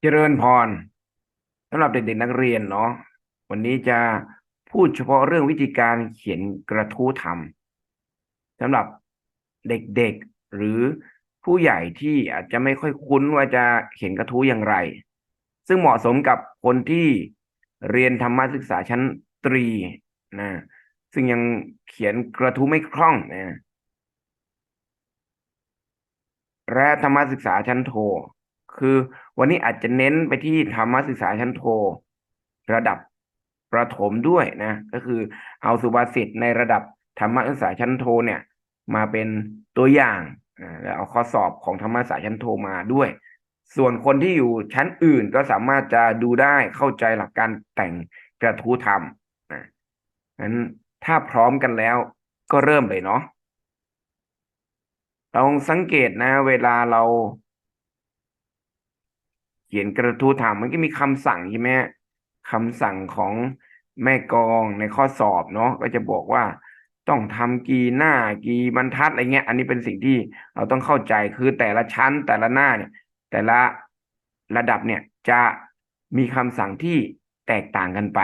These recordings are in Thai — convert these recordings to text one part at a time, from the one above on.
เจริญพรสำหรับเด็กๆนักเรียนเนาะวันนี้จะพูดเฉพาะเรื่องวิธีการเขียนกระทู้ธรรมสำหรับเด็กๆหรือผู้ใหญ่ที่อาจจะไม่ค่อยคุ้นว่าจะเขียนกระทู้อย่างไร ซึ่งเหมาะสมกับคนที่เรียนธรรมศึกษาชั้นตรีนะซึ่งยังเขียนกระทู้ไม่คล่องนะและธรรมศึกษาชั้นโท คือวันนี้อาจจะเน้นไปที่ธรรมศึกษาชั้นโท ระดับประถมด้วยนะ ก็คือเอาสุภาษิตในระดับธรรมศึกษาชั้นโทเนี่ย มาเป็นตัวอย่างแล้วเอาข้อสอบของธรรมศึกษาชั้นโทมาด้วย ส่วนคนที่อยู่ชั้นอื่นก็สามารถจะดูได้เข้าใจหลักการแต่งกระทู้ธรรมนะนั้นถ้าพร้อมกันแล้วก็เริ่มเลยเนาะลองสังเกตนะ เวลาเรา เขียนกระทู้ถามมันก็มีคำสั่งใช่ไหมคำสั่งของแม่กองในข้อสอบเนาะก็จะบอกว่าต้องทำกี่หน้ากี่บรรทัดอะไรเงี้ย อันนี้เป็นสิ่งที่เราต้องเข้าใจคือแต่ละชั้นแต่ละหน้าเนี่ย แต่ละระดับเนี่ยจะมีคำสั่งที่แตกต่างกันไป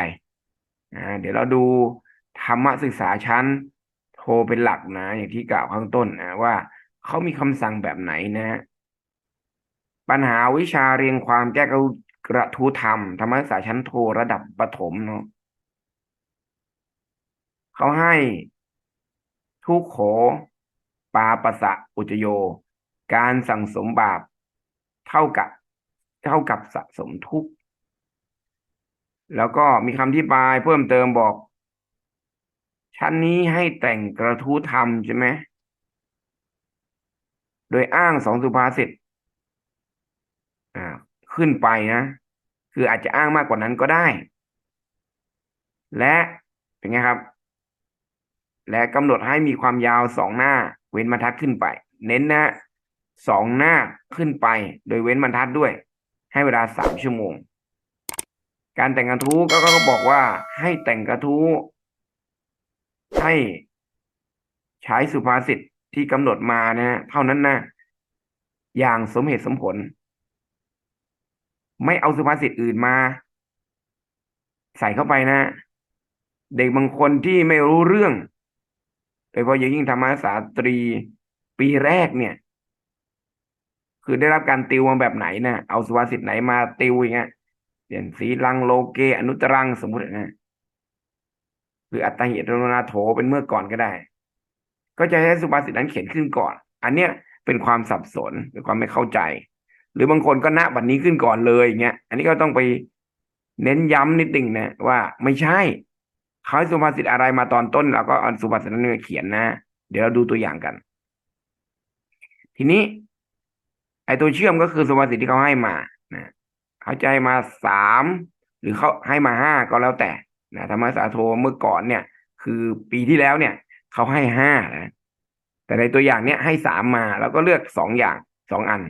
อ่าเดี๋ยวเราดูธรรมศึกษาชั้นโทเป็นหลักนะ อย่างที่กล่าวข้างต้นนะว่าเขามีคำสั่งแบบไหนนะ ปัญหาวิชาเรียงความแก้กระทู้ธรรมธรรมศึกษาชั้นโทระดับประถมเนาะเขาให้ทุกโข ปาปะสะอุจโย การสั่งสมบาป เท่ากับ เท่ากับสะสมทุกข์ แล้วก็มีคำที่บายเพิ่มเติมบอก ชั้นนี้ให้แต่งกระทู้ธรรมใช่ไหม โดยอ้างสองสุภาษิต ขึ้นไปนะ คืออาจจะอ้างมากกว่านั้นก็ได้ และเป็นไงครับ และกำหนดให้มีความยาวสองหน้า เว้นบรรทัดขึ้นไป เน้นนะสองหน้าขึ้นไป โดยเว้นบรรทัดด้วย ให้เวลาสามชั่วโมง การแต่งกระทู้ก็ก็บอกว่าให้แต่งกระทู้ให้ใช้สุภาษิตที่กำหนดมานะเท่านั้นนะอย่างสมเหตุสมผล ไม่เอาสุภาษิตอื่นมา ใส่เข้าไปนะ เด็กบางคนที่ไม่รู้เรื่อง โดยเฉพาะอย่างยิ่งธรรมศาสตรีปีแรกเนี่ย คือได้รับการติวมาแบบไหนนะเอาสุภาษิตไหนมาติวอย่างเงี้ยอย่างสีลังโลเก อนุตรังสมมุตินะคืออัตหิตโนนาโถเป็นเมื่อก่อนก็ได้ ก็จะใช้สุภาษิตนั้นเขียนขึ้นก่อน อันเนี้ยเป็นความสับสนเป็นความไม่เข้าใจ หรือบางคนก็ณบัดนนี้ขึ้นก่อนเลยอย่างเงี้ย อันนี้ก็ต้องไปเน้นย้ำนิดหนึ่งนะว่าไม่ใช่เขาให้สุภาษิตอะไรมาตอนต้นเราก็เอาสุภาษิตนั้นมาเขียนนะ เดี๋ยวเราดูตัวอย่างกัน ทีนี้ ไอ้ตัวเชื่อมก็คือสุภาษิตที่เขาให้มานะเขาจะให้มาสามหรือเขาให้มาห้าก็แล้วแต่นะธรรมศาสตร์โทเมื่อก่อนเนี่ย คือปีที่แล้วเนี่ยเขาให้ห้านะแต่ในตัวอย่างเนี้ยให้สามมาแล้วก็เลือกสองอย่างสองอัน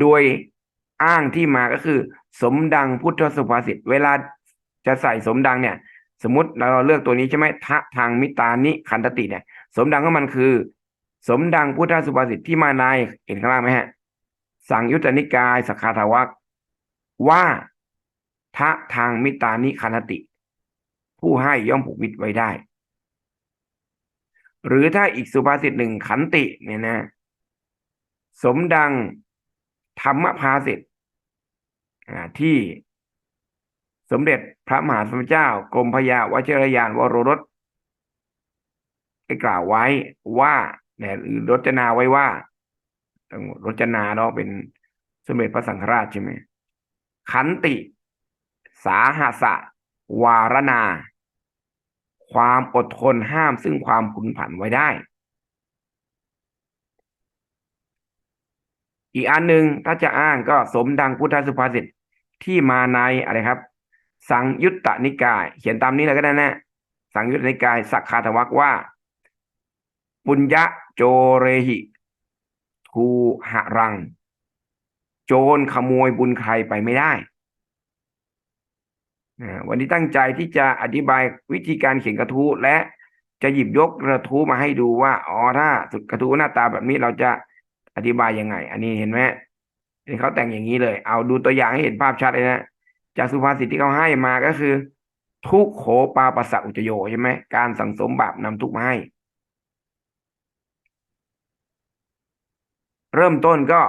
โดยอ้างที่มาก็คือ สมดังพุทธสุภาษิต เวลาจะใส่สมดังเนี่ย สมมติเราเลือกตัวนี้ใช่ไหมทะทางมิตานิคันตติเนี่ย สมดังของมันคือ สมดังพุทธสุภาษิตที่มาในเห็นข้างล่างไหมฮะ สังยุตตนิกายสขาทวักว่าทะทางมิตานิคันติ ผู้ให้ย่อมผูกมิตรไว้ได้ หรือถ้าอีกสุภาษิตหนึ่งขันติเนี่ยนะ สมดัง ธรรมภาษิตที่สมเด็จพระมหาสมเจ้ากรมพยาวชิรยานวโรรสได้กล่าวไว้ว่าเนี่ยหรือรจนาไว้ว่าต้องรจนาเนาะเป็นสมเด็จพระสังฆราชใช่ไหมขันติ สาหสะวารณา ความอดทนห้ามซึ่งความผุนผันไว้ได้ อีกอันหนึ่งถ้าจะอ้างก็สมดังพุทธสุภาษิตที่มาในอะไรครับ สังยุตตนิกาย เขียนตามนี้เลยก็ได้นะ สังยุตตนิกาย สักคาทวักว่า ปุญญะโจเรหิทูหะรัง โจรขโมยบุญใครไปไม่ได้วันนี้ตั้งใจที่จะอธิบายวิธีการเขียนกระทู้และจะหยิบยกกระทู้มาให้ดูว่าอ๋อถ้าสุดกระทู้หน้าตาแบบนี้เราจะ อธิบายยังไง อันนี้เห็นไหมนี่เขาแต่งอย่างนี้เลย เอาดูตัวอย่างให้เห็นภาพชัดเลยนะ จากสุภาษิตที่เขาให้มาก็คือ ทุกโขปาปัสสะอุจโยใช่ไหมการสั่งสมบาปนำทุกมาให้ เริ่มต้นก็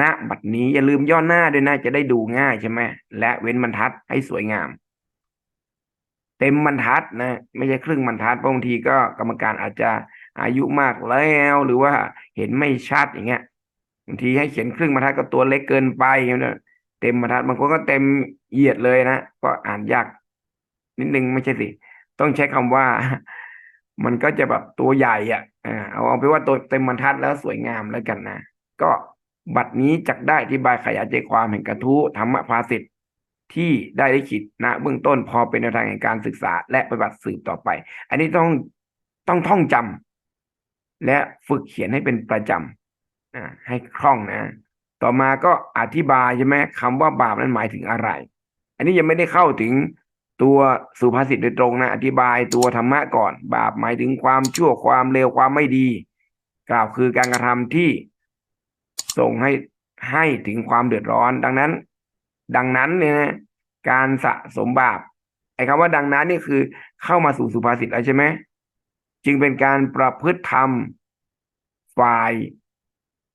ณบัดนี้อย่าลืมย่อหน้าด้วยนะจะได้ดูง่ายใช่ไหมและเว้นบรรทัดให้สวยงาม เต็มบรรทัดนะ ไม่ใช่ครึ่งบรรทัดบางทีก็กรรมการอาจจะอายุมากแล้วหรือว่าเห็นไม่ชัดอย่างเงี้ย บางทีให้เขียนครึ่งบรรทัดก็ตัวเล็กเกินไปเต็มบรรทัดบางคนก็เต็มเหยียดเลยนะก็อ่านยากนิดนึงไม่ใช่สิ ต้องใช้คำว่า มันก็จะแบบตัวใหญ่อะเอาเอาไปว่าตัวเต็มบรรทัดแล้วสวยงามแล้วกันนะก็บัดนี้จักได้อธิบายขยายใจความแห่งกระทู้ธรรมภาสิทธิ์ที่ได้ได้ขีดณเบื้องต้นพอเป็นแนวทางแห่งการศึกษา และปฏิบัติสืบต่อไป อันนี้ต้องต้องท่องจำและฝึกเขียนให้เป็นประจำอ่า ให้คล่องนะ ต่อมาก็อธิบายใช่ไหมคำว่าบาปนั้นหมายถึงอะไร อันนี้ยังไม่ได้เข้าถึงตัวสุภาษิตโดยตรงนะ อธิบายตัวธรรมะก่อน บาปหมายถึงความชั่วความเลวความไม่ดี กล่าวคือการกระทำที่ส่งให้ให้ถึงความเดือดร้อน ดังนั้น ดังนั้นเนี่ยนะการสะสมบาปไอ้คำว่าดังนั้นนี่คือเข้ามาสู่สุภาษิตแล้วใช่ไหมจึงเป็นการประพฤติธรรมฝ่าย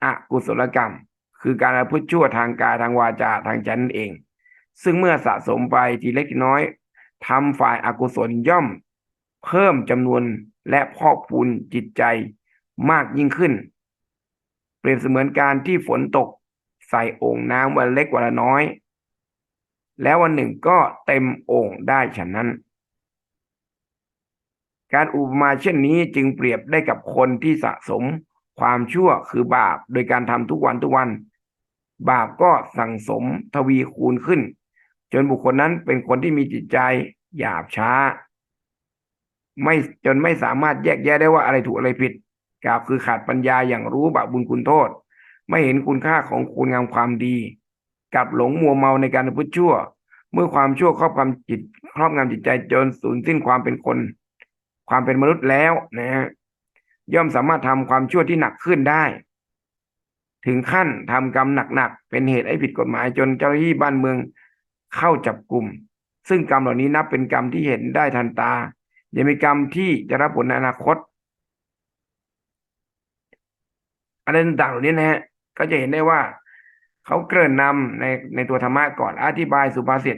อกุศลกรรม คือการพฤติชั่วทางกายทางวาจาทางใจนั่นเอง ซึ่งเมื่อสะสมไปทีเล็กทีน้อยทำฝ่ายอากุศลย่อม เพิ่มจำนวนและพอกพูนจิตใจมากยิ่งขึ้น เปรียบเสมือนการที่ฝนตกใส่โอ่งน้ำวันเล็กวันละน้อย แล้ววันหนึ่งก็เต็มโอ่งได้ฉะนั้น การอุปมาเช่นนี้จึงเปรียบได้กับคนที่สะสม ความชั่วคือบาปโดยการทำทุกวันทุกวัน บาปก็สั่งสมทวีคูณขึ้น จนบุคคลนั้นเป็นคนที่มีจิตใจหยาบช้า ไม่จนไม่สามารถแยกแยะได้ว่าอะไรถูกอะไรผิดกล่าวคือขาดปัญญาอย่างรู้บาปบุญคุณโทษ ไม่เห็นคุณค่าของคุณงามความดีกลับหลงมัวเมาในการพูดชั่ว เมื่อความชั่วครอบงำจิต ครอบงำจิตใจจนสูญสิ้นความเป็นคน ความเป็นมนุษย์แล้วนะฮะ ย่อมสามารถทำความชั่วที่หนักขึ้นได้ ถึงขั้นทำกรรมหนักๆเป็นเหตุให้ผิดกฎหมายจนเจ้าหน้าที่บ้านเมืองเข้าจับกลุ่ม ซึ่งกรรมเหล่านี้นับเป็นกรรมที่เห็นได้ทันตา ยังมีกรรมที่จะรับผลในอนาคตอะไรต่างๆเหล่านี้นะฮะก็จะเห็นได้ว่าเขาเกริ่นนำในในตัวธรรมะก่อนอธิบายสุภาษิต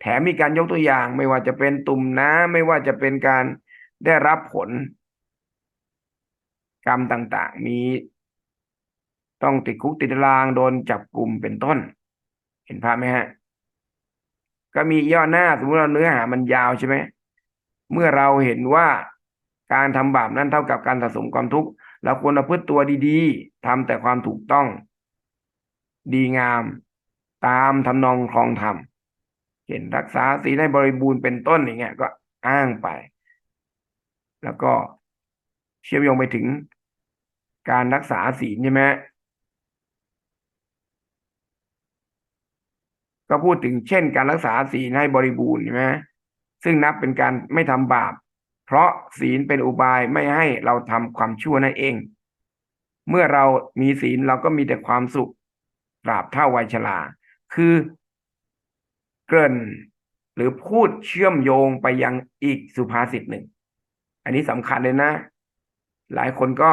แถมมีการยกตัวอย่าง ไม่ว่าจะเป็นตุ่มน้ำไม่ว่าจะเป็นการได้รับผล กรรมต่างๆ มี ต้องติดคุกติดตารางโดนจับกลุ่มเป็นต้น เห็นภาพไหมฮะ ก็มีย่อหน้าสมมติเราเนื้อหามันยาวใช่ไหมเมื่อเราเห็นว่าการทำบาปนั้นเท่ากับการสะสมความทุกข์เราควรประพฤติตัวดีๆทำแต่ความถูกต้อง ดีงาม ตามทำนองคลองธรรมเห็นรักษาศีลให้บริบูรณ์เป็นต้นอย่างเงี้ยก็อ้างไป แล้วก็ เชื่อมโยงไปถึงการรักษาศีลใช่ไหมก็พูดถึงเช่นการรักษาศีลให้บริบูรณ์ใช่ไหมซึ่งนับเป็นการไม่ทำบาป เพราะศีลเป็นอุบายไม่ให้เราทำความชั่วนั่นเอง เมื่อเรามีศีลเราก็มีแต่ความสุขตราบเท่าวัยชราคือเกริ่นหรือพูดเชื่อมโยงไปยังอีกสุภาษิตหนึ่ง อันนี้สำคัญเลยนะ หลายคนก็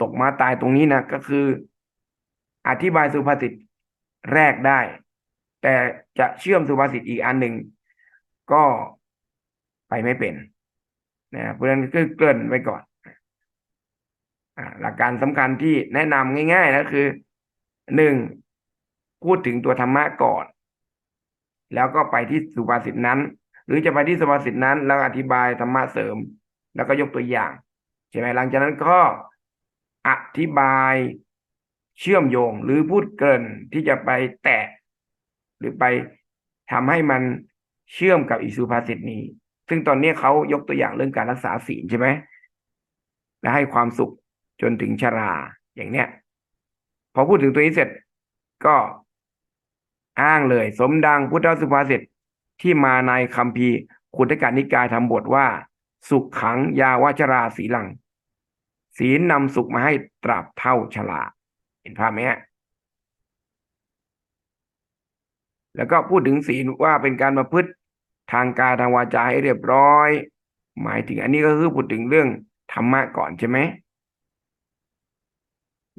ตกมาตายตรงนี้นะก็คือ อธิบายสุภาษิตแรกได้ แต่จะเชื่อมสุภาษิตอีกอันหนึ่งก็ไปไม่เป็นนะเพราะฉะนั้นก็เกริ่นไว้ก่อนหลักการสำคัญที่แนะนำง่ายๆนะคือหนึ่งพูดถึงตัวธรรมะก่อน แล้วก็ไปที่สุภาษิตนั้น หรือจะไปที่สุภาษิตนั้น แล้วอธิบายธรรมะเสริม แล้วก็ยกตัวอย่าง ช่ไหมหลังจากนั้นก็อธิบายเชื่อมโยงหรือพูดเกินที่จะไปแตะ หรือไปทำให้มันเชื่อมกับอิสุภาษิตนี้ ซึ่งตอนนี้เขายกตัวอย่างเรื่องการรักษาศีลใช่ไหมและให้ความสุขจนถึงชราอย่างเนี้ย พอพูดถึงตัวนี้เสร็จก็อ้างเลย สมดังพุทธสุภาษิตที่มาในคำพีคุตการนิกายทำบทว่าสุขขังยาวชราสีลัง ศีลนำสุขมาให้ตราบเท่าชราเห็นภาพไหมฮะแล้วก็พูดถึงศีลว่าเป็นการประพฤติทางกายทางวาจาให้เรียบร้อย หมายถึงอันนี้ก็คือพูดถึงเรื่องธรรมะก่อนใช่ไหม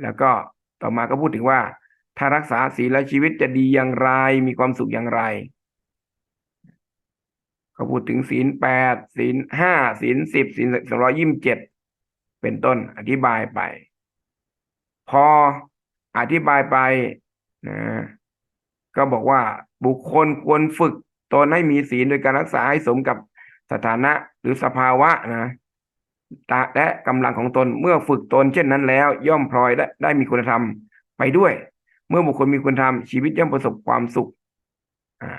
แล้วก็ต่อมาก็พูดถึงว่า ถ้ารักษาศีลแล้วชีวิตจะดีอย่างไร มีความสุขอย่างไร ก็พูดถึงศีลแปดศีลห้าศีลสิบศีลสองร้อยยี่สิบเจ็ด เป็นต้นอธิบายไป พออธิบายไปนะก็บอกว่าบุคคลควรฝึกตนให้มีศีลโดยการรักษาให้สมกับสถานะหรือสภาวะนะตาและกำลังของตนเมื่อฝึกตนเช่นนั้นแล้ว ย่อมพลอยได้ได้มีคุณธรรมไปด้วย เมื่อบุคคลมีคุณธรรมชีวิตย่อมประสบความสุขอ่า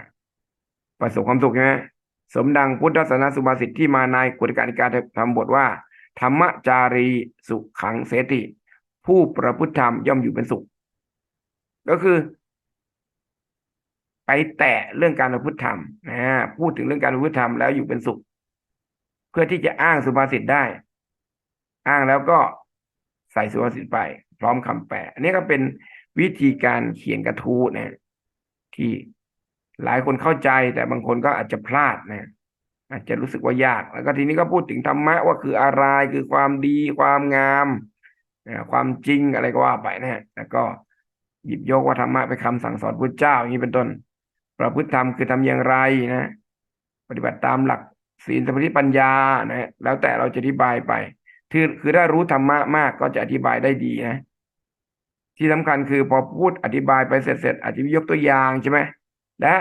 ประสบความสุขใช่ไหมสมดังพุทธศาสนาสุภาษิตที่มาในกุฎการการทำบทว่า ธรรมจารีสุขขังเสติ ผู้ประพฤติธรรมย่อมอยู่เป็นสุข ก็คือ ไปแตะเรื่องการประพฤติธรรมนะพูดถึงเรื่องการประพฤติธรรมแล้วอยู่เป็นสุข เพื่อที่จะอ้างสุภาษิตได้ อ้างแล้วก็ใส่สุภาษิตไป พร้อมคำแปลอันนี้ก็เป็นวิธีการเขียนกระทู้นะที่หลายคนเข้าใจแต่บางคนก็อาจจะพลาดนะ อาจจะรู้สึกว่ายาก แล้วก็ทีนี้ก็พูดถึงธรรมะว่าคืออะไรคือความดีความงามความจริงอะไรก็ว่าไปนะฮะแล้วก็หยิบยกว่าธรรมะเป็นคำสั่งสอนพุทธเจ้าอย่างนี้เป็นต้นประพฤติธรรมคือทำอย่างไรนะ ปฏิบัติตามหลักศีลสมาธิปัญญานะแล้วแต่เราจะอธิบายไปคือคือถ้ารู้ธรรมะมากก็จะอธิบายได้ดีนะที่สำคัญคือพอพูดอธิบายไปเสร็จเสร็จอาจจะยกตัวอย่างใช่ไหมและ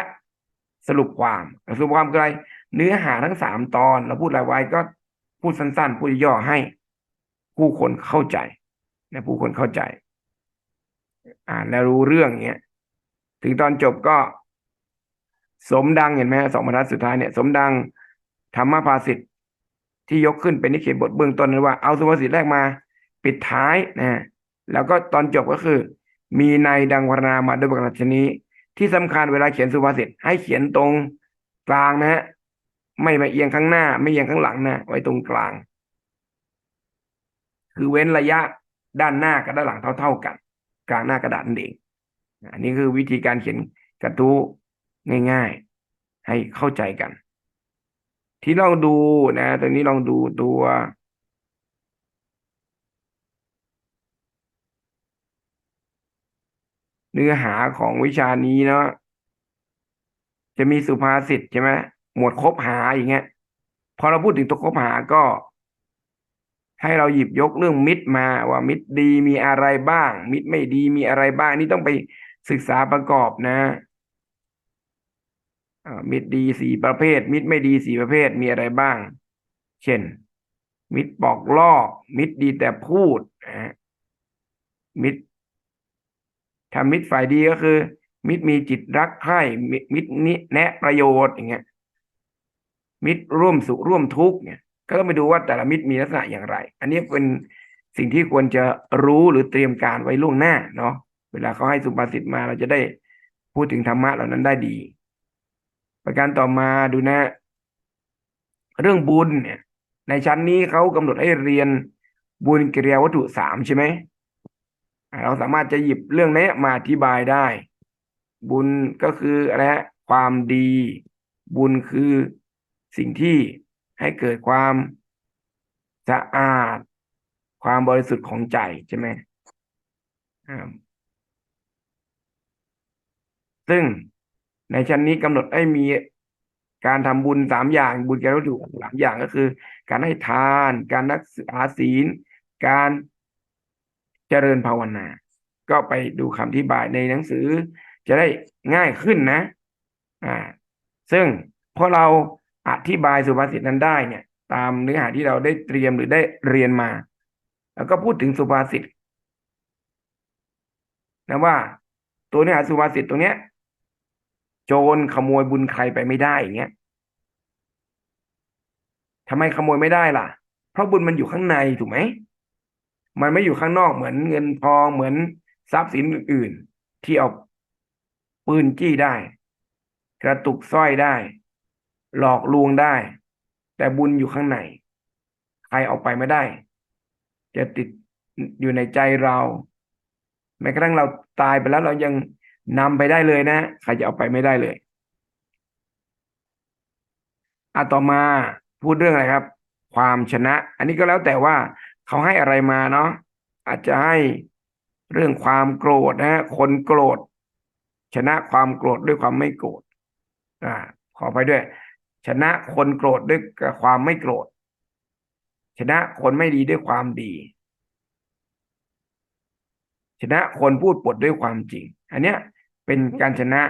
สรุปความสรุปความคืออะไร เนื้อหาทั้งสามตอนเราพูดอะไรไว้ก็พูดสั้นๆ พูดย่อให้ผู้คนเข้าใจนะผู้คนเข้าใจ อ่านแล้วรู้เรื่องเงี้ยถึงตอนจบก็ สมดังเห็นไหมสองบรรทัดสุดท้ายเนี่ย สมดังธรรมภาสิทธิ์ที่ยกขึ้นเป็นนิเขตบทเบื้องต้นนั้นว่าเอาสุภาษิตแรกมา ปิดท้ายนะแล้วก็ตอนจบก็คือ มีในดังวรณามาด้วยประการชนี้ ที่สำคัญเวลาเขียนสุภาษิตให้เขียนตรงกลางนะฮะ ไม่มาเอียงข้างหน้า ไม่เอียงข้างหลังนะไว้ตรงกลาง คือเว้นระยะด้านหน้ากับด้านหลังเท่าๆกัน กลางหน้ากระดาษนั่นเองอันนี้คือวิธีการเขียนกระทู้ง่าย ๆ ให้เข้าใจกัน ที่ลองดูนะตรงนี้ลองดูตัวเนื้อหาของวิชานี้เนาะจะมีสุภาษิตใช่ไหม หมวดคบหาอย่างเงี้ย พอเราพูดถึงตัวคบหาก็ ให้เราหยิบยกเรื่องมิตรมาว่ามิตรดีมีอะไรบ้าง มิตรไม่ดีมีอะไรบ้าง นี่ต้องไปศึกษาประกอบนะมิตรดีสี่ประเภท มิตรไม่ดีสี่ประเภทมีอะไรบ้าง เช่น มิตรปอกลอก มิตรดีแต่พูดนะมิตรถ้ามิตรฝ่ายดีก็คือ มิตรมีจิตรักใคร่มิตรนี้แนะประโยชน์อย่างเงี้ย มิตรร่วมสุขร่วมทุกข์เนี่ย ก็ต้องไปดูว่าแต่ละมิตรมีลักษณะอย่างไร อันนี้เป็นสิ่งที่ควรจะรู้หรือเตรียมการไว้ล่วงหน้าเนาะเวลาเขาให้สุภาษิตมาเราจะได้พูดถึงธรรมะเหล่านั้นได้ดี ประการต่อมาดูนะ เรื่องบุญเนี่ย ในชั้นนี้เขากำหนดให้เรียนบุญกิริยาวัตถุสามใช่ไหมเราสามารถจะหยิบเรื่องนี้มาอธิบายได้ บุญก็คืออะไรฮะความดี บุญคือ สิ่งที่ให้เกิดความสะอาด ความบริสุทธิ์ของใจใช่ไหมซึ่งในชั้นนี้กำหนดให้มีการทำบุญสามอย่างบุญแก่วัตถุสามอย่างก็คือ การให้ทาน การรักษาศีล การเจริญภาวนา ก็ไปดูคำอธิบายในหนังสือจะได้ง่ายขึ้นนะ อ่า ซึ่งพอเรา อธิบายสุภาษิตนั้นได้เนี่ย ตามเนื้อหาที่เราได้เตรียมหรือได้เรียนมา แล้วก็พูดถึงสุภาษิตนะว่า ตัวเนื้อหาสุภาษิตตรงเนี้ย โจรขโมยบุญใครไปไม่ได้อย่างเงี้ยทำไมขโมยไม่ได้ล่ะ เพราะบุญมันอยู่ข้างในถูกไหม มันไม่อยู่ข้างนอกเหมือนเงินทองเหมือนทรัพย์สินอื่น ๆ ที่เอาปืนจี้ได้ กระตุกสร้อยได้ หลอกลวงได้ แต่บุญอยู่ข้างใน ใครเอาไปไม่ได้ จะติดอยู่ในใจเราแม้กระทั่งเราตายไปแล้วเรายังนำไปได้เลยนะ ใครจะเอาไปไม่ได้เลยอะต่อมาพูดเรื่องอะไรครับ ความชนะ อันนี้ก็แล้วแต่ว่าเขาให้อะไรมาเนาะอาจจะให้เรื่องความโกรธนะ คนโกรธ ชนะความโกรธด้วยความไม่โกรธอ่าขอไปด้วย ชนะคนโกรธด้วยความไม่โกรธ ชนะคนไม่ดีด้วยความดี ชนะคนพูดปดด้วยความจริง อันเนี้ยเป็นการชนะ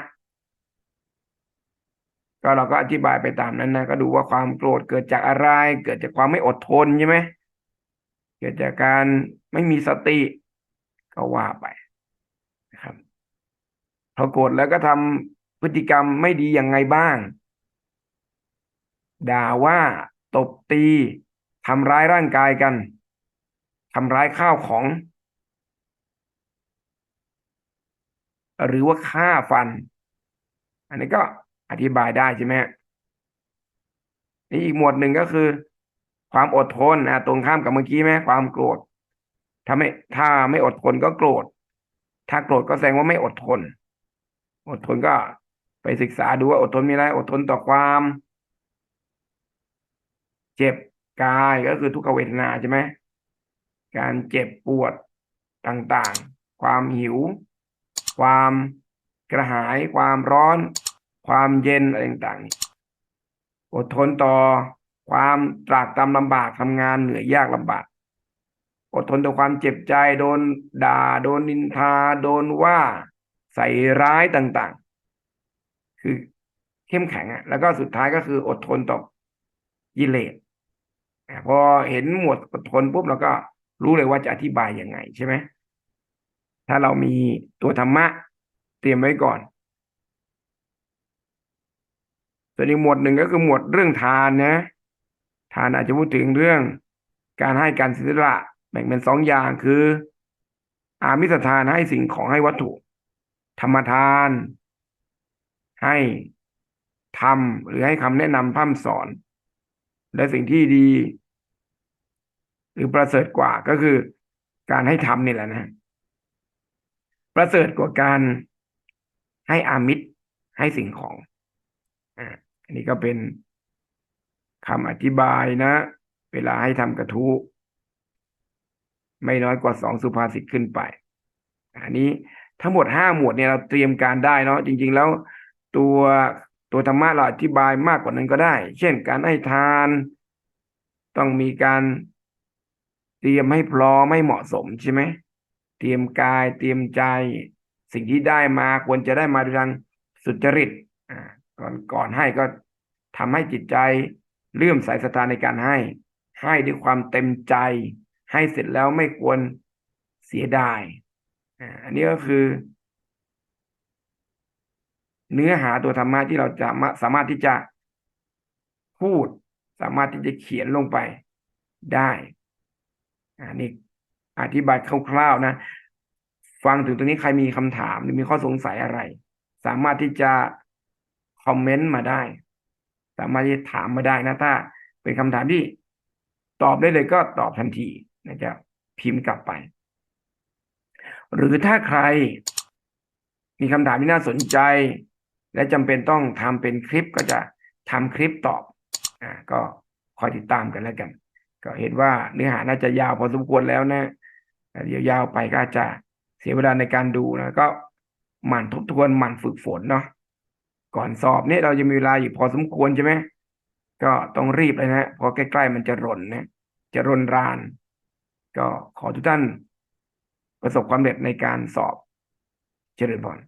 ก็เราก็อธิบายไปตามนั้นนะก็ดูว่าความโกรธเกิดจากอะไร เกิดจากความไม่อดทนใช่ไหมเกิดจากการไม่มีสติก็ว่าไปนะครับพอโกรธแล้วก็ทำพฤติกรรมไม่ดีอย่างไงบ้าง ด่าว่า ตบตีทำร้ายร่างกายกันทำร้ายข้าวของ หรือว่าฆ่าฟัน อันนี้ก็อธิบายได้ใช่ไหมนี่อีกหมวดหนึ่งก็คือ ความอดทนนะตรงข้ามกับเมื่อกี้ไหมความโกรธถ้าไม่ถ้าไม่อดทนก็โกรธ ถ้าโกรธก็แสดงว่าไม่อดทน อดทนก็ไปศึกษาดูว่าอดทนมีอะไร อดทนต่อความ เจ็บกายก็คือทุกขเวทนาใช่ไหมการเจ็บปวดต่างๆ ความหิว ความกระหาย ความร้อน ความเย็นอะไรต่างๆอดทนต่อความตรากตรำลำบากทำงานเหนื่อยยากลำบาก อดทนต่อความเจ็บใจโดนด่า โดนนินทา โดนว่าใส่ร้ายต่างๆ คือเข้มแข็งอะแล้วก็สุดท้ายก็คืออดทนต่อกิเลส พอเห็นหมวดอดทนปุ๊บเราก็รู้เลยว่าจะอธิบายยังไงใช่ไหมถ้าเรามีตัวธรรมะเตรียมไว้ก่อนส่วนอีกหมวดหนึ่งก็คือหมวดเรื่องทานนะ ทานอาจจะพูดถึงเรื่องการให้การศิละ แบ่งเป็นสองอย่างคือ อามิสทานให้สิ่งของให้วัตถุ ธรรมทาน ให้ทำหรือให้คำแนะนำพร่ำสอน และสิ่งที่ดี หรือประเสริฐกว่าก็คือ การให้ทำนี่แหละนะ ประเสริฐกว่าการให้อามิตรให้สิ่งของอันนี้ก็เป็นคำอธิบายนะ เวลาให้ทำกระทู้ไม่น้อยกว่าสองสุภาษิตขึ้นไป อันนี้ทั้งหมดห้าหมวดเนี่ยเราเตรียมการได้เนาะจริง ๆ แล้วตัว ตัวธรรมะเราอธิบายมากกว่านั้นก็ได้ เช่นการให้ทาน ต้องมีการเตรียมให้พร้อมไม่เหมาะสมใช่ไหมเตรียมกายเตรียมใจ สิ่งที่ได้มาควรจะได้มาด้วยทางสุจริตอ่าก่อนก่อนให้ก็ทำให้จิตใจเลื่อมใสศรัทธาในการให้ ให้ด้วยความเต็มใจ ให้เสร็จแล้วไม่ควรเสียดายอ่าอันนี้ก็คือ เนื้อหาตัวธรรมะที่เราจะสามารถที่จะพูด สามารถที่จะเขียนลงไปได้อันนี้อธิบายคร่าวๆนะ ฟังถึงตรงนี้ใครมีคำถามหรือมีข้อสงสัยอะไร สามารถที่จะคอมเมนต์มาได้ สามารถที่จะถามมาได้นะถ้า เป็นคำถามที่ตอบได้เลยก็ตอบทันทีนะจะพิมพ์กลับไป หรือถ้าใครมีคำถามที่น่าสนใจ และจำเป็นต้องทำเป็นคลิปก็จะทำคลิปตอบอ่าก็คอยติดตามกันแล้วกัน ก็เห็นว่าเนื้อหาน่าจะยาวพอสมควรแล้วนะเดี๋ยวยาวไปก็จะเสียเวลาในการดูนะก็หมั่นทบทวนหมั่นฝึกฝนเนาะก่อนสอบเนี่ยเราจะมีเวลาอยู่พอสมควรใช่ไหมก็ต้องรีบเลยนะพอใกล้ๆมันจะรนนะจะรนราน ก็ขอทุกท่านประสบความสำเร็จในการสอบเจริญพร